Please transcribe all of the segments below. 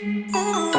Ooh.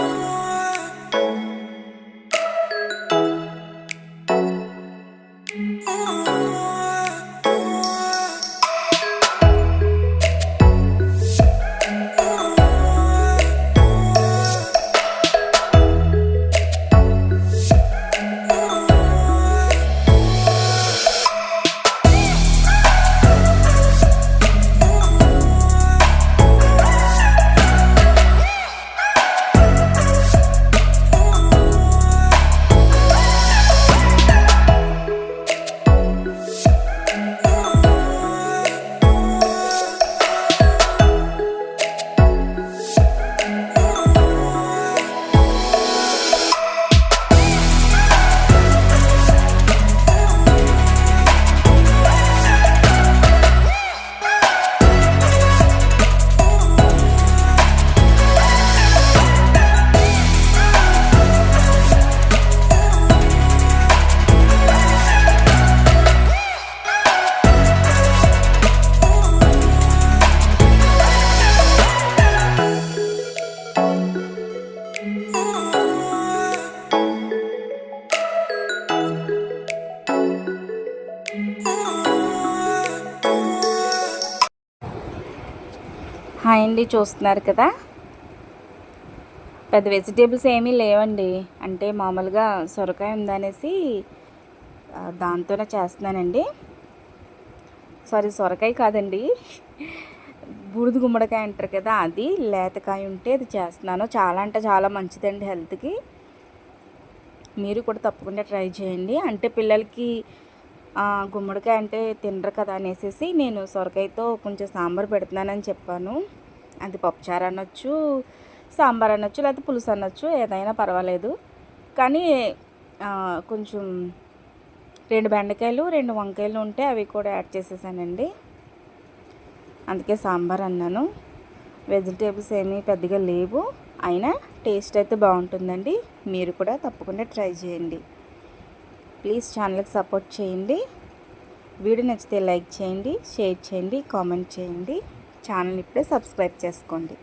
Hi అండి చూస్తున్నారు కదా? పెద్ద వెజిటేబుల్స్ ఏమీ లేవండి. అంటే మామూలుగా సొరకాయ ఉందనేసి దాంతోనే చేస్తున్నానండి. సారీ సొరకాయ కాదండి. బూడిద గుమ్మడికాయ అంటారు కదా అది లేతకాయ ఉంటే అది చేస్తున్నాను. చాలా అంటే చాలా మంచిదండి హెల్త్కి. మీరు కూడా తప్పకుండా ట్రై చేయండి. అంటే పిల్లలకి గుమ్మడికాయ అంటే తినరు కదా అనేసి నేను సొరకాయతో కొంచెం సాంబార్ పెడుతున్నానని చెప్పాను. అది పప్పుచారు అనొచ్చు సాంబార్ అనొచ్చు లేకపోతే పులుసు అనొచ్చు ఏదైనా పర్వాలేదు. కానీ కొంచెం రెండు బెండకాయలు రెండు వంకాయలు ఉంటే అవి కూడా యాడ్ చేసేసానండి. అందుకే సాంబార్ అన్నాను. వెజిటేబుల్స్ ఏమీ పెద్దగా లేవు. అయినా టేస్ట్ అయితే బాగుంటుందండి. మీరు కూడా తప్పకుండా ట్రై చేయండి. ప్లీజ్ ఛానల్కి సపోర్ట్ చేయండి. వీడియో నచ్చితే లైక్ చేయండి షేర్ చేయండి కామెంట్ చేయండి. ఛానల్ ఇప్పుడే సబ్స్క్రైబ్ చేసుకోండి.